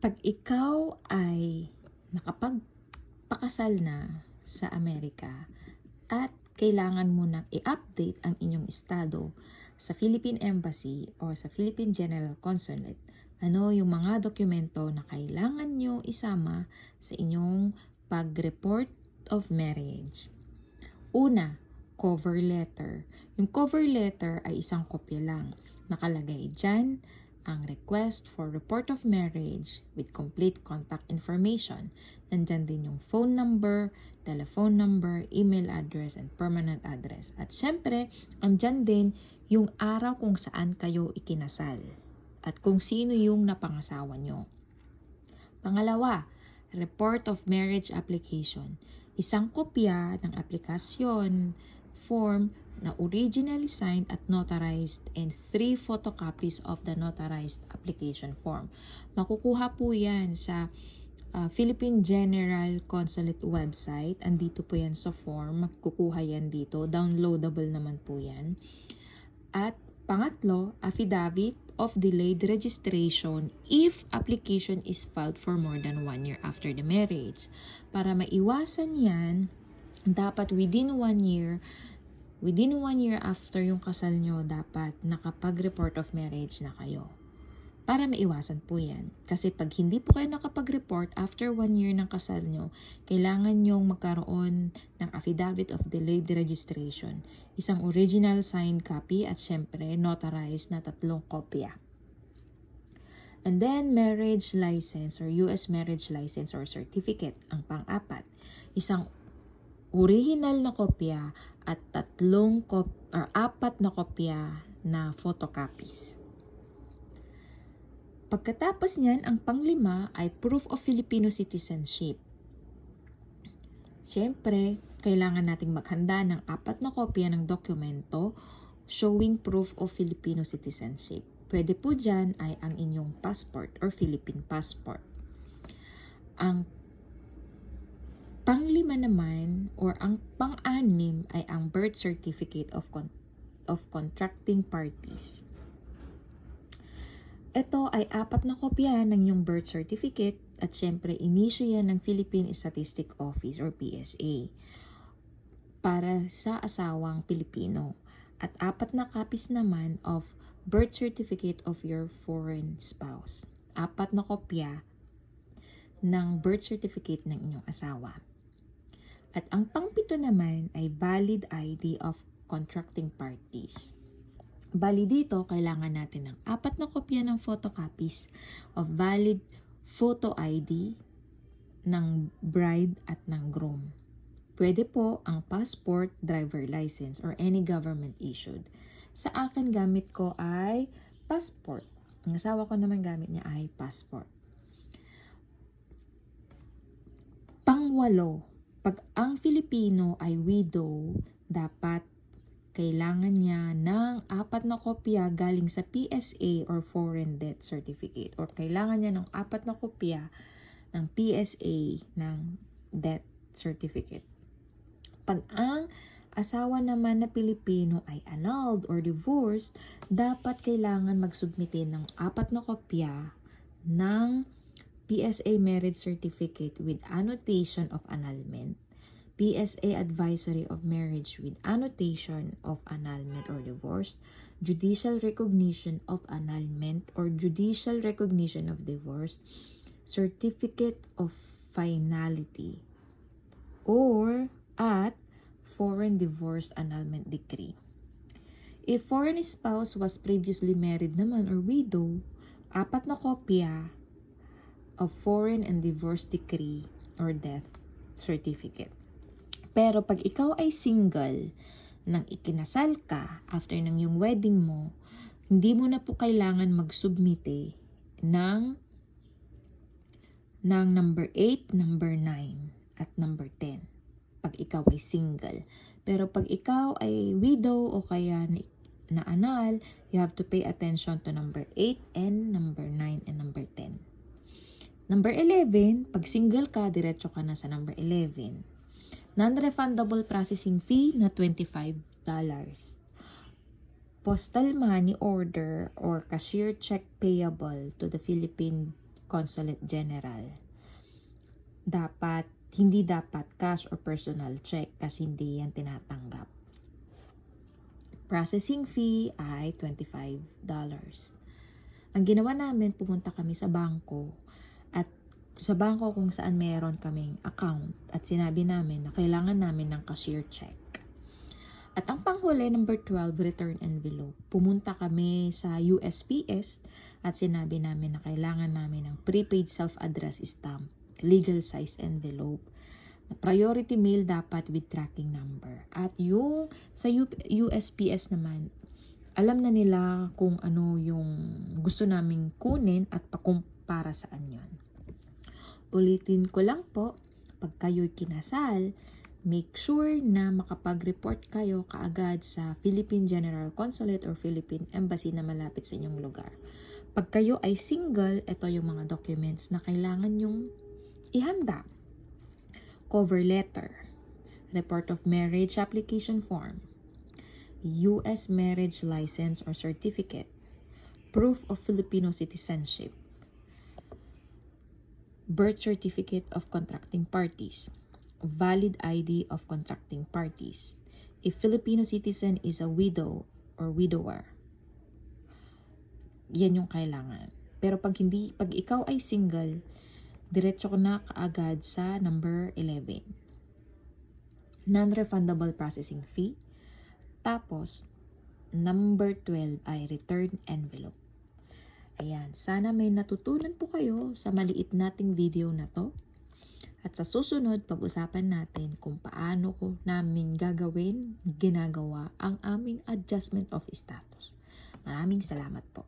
Pag ikaw ay nakapagpakasal na sa Amerika at kailangan mo nang i-update ang inyong estado sa Philippine Embassy o sa Philippine General Consulate, ano yung mga dokumento na kailangan nyo isama sa inyong pag-report of marriage. Una, cover letter. Yung cover letter ay isang kopya lang. Nakalagay dyan ang request for report of marriage with complete contact information. Nandyan din yung phone number, telephone number, email address, and permanent address. At syempre, andyan din yung araw kung saan kayo ikinasal at kung sino yung napangasawa nyo. Pangalawa, report of marriage application. Isang kopya ng aplikasyon form na originally signed at notarized and three photocopies of the notarized application form. Makukuha po yan sa uh, Philippine General Consulate website. Andito po yan sa form. Makukuha yan dito. Downloadable naman po yan. At pangatlo, affidavit of delayed registration if application is filed for more than one year after the marriage. Para maiwasan yan, dapat within one year within one year after yung kasal nyo, dapat nakapag-report of marriage na kayo. Para maiwasan po yan. Kasi pag hindi po kayo nakapag-report after one year ng kasal nyo, kailangan nyong magkaroon ng affidavit of delayed registration. Isang original signed copy at syempre notarized na tatlong kopya. And then, marriage license or U.S. marriage license or certificate, ang pang-apat. Isang original na kopya at tatlong kop or apat na kopya na photocopies. Pagkatapos niyan, ang panglima ay proof of Filipino citizenship. Siyempre, kailangan nating maghanda ng apat na kopya ng dokumento showing proof of Filipino citizenship. Pwede po dyan ay ang inyong passport or Philippine passport. Ang Panglima naman or ang pang-anim ay ang birth certificate of con- of contracting parties. Ito ay apat na kopya ng yung birth certificate at syempre inisyo yan ng Philippine Statistic Office or PSA para sa asawang Pilipino at apat na copies naman of birth certificate of your foreign spouse. Apat na kopya ng birth certificate ng inyong asawa. At ang pangpito naman ay valid ID of contracting parties. Bali dito, kailangan natin ng apat na kopya ng photocopies of valid photo ID ng bride at ng groom. Pwede po ang passport, driver license, or any government issued. Sa akin, gamit ko ay passport. Ang asawa ko naman gamit niya ay passport. Pangwalo, pag ang Filipino ay widow, dapat kailangan niya ng apat na kopya galing sa PSA or Foreign Death Certificate or kailangan niya ng apat na kopya ng PSA ng Death Certificate. Pag ang asawa naman na Pilipino ay annulled or divorced, dapat kailangan magsubmite ng apat na kopya ng PSA Marriage Certificate with Annotation of Annulment, PSA Advisory of Marriage with Annotation of Annulment or Divorce, Judicial Recognition of Annulment or Judicial Recognition of Divorce, Certificate of Finality, or at Foreign Divorce Annulment Decree. If foreign spouse was previously married naman or widow, apat na kopya of foreign and divorce decree or death certificate. Pero pag ikaw ay single nang ikinasal ka after ng yung wedding mo, hindi mo na po kailangan magsubmite ng ng number 8, number 9, at number 10 pag ikaw ay single. Pero pag ikaw ay widow o kaya na, na anal, you have to pay attention to number 8 and number 9 and number 10. Number 11, pag single ka, diretso ka na sa number 11. Non-refundable processing fee na $25. Postal money order or cashier check payable to the Philippine Consulate General. Dapat, hindi dapat cash or personal check kasi hindi yan tinatanggap. Processing fee ay $25. Ang ginawa namin, pumunta kami sa bangko at sa bangko kung saan meron kaming account at sinabi namin na kailangan namin ng cashier check. At ang panghuli, number 12, return envelope. Pumunta kami sa USPS at sinabi namin na kailangan namin ng prepaid self-address stamp, legal size envelope. Priority mail dapat with tracking number. At yung sa USPS naman, alam na nila kung ano yung gusto naming kunin at pakung para saan yon. Ulitin ko lang po, pag kayo'y kinasal, make sure na makapag-report kayo kaagad sa Philippine General Consulate or Philippine Embassy na malapit sa inyong lugar. Pag kayo ay single, ito yung mga documents na kailangan yung ihanda. Cover letter, report of marriage application form, U.S. marriage license or certificate, proof of Filipino citizenship, birth certificate of contracting parties, valid ID of contracting parties. If Filipino citizen is a widow or widower, yan yung kailangan. Pero pag hindi, pag ikaw ay single, diretso ko na kaagad sa number 11. Non-refundable processing fee. Tapos, number 12 ay return envelope. Ayan, sana may natutunan po kayo sa maliit nating video na to. At sa susunod, pag-usapan natin kung paano ko namin gagawin, ginagawa ang aming adjustment of status. Maraming salamat po.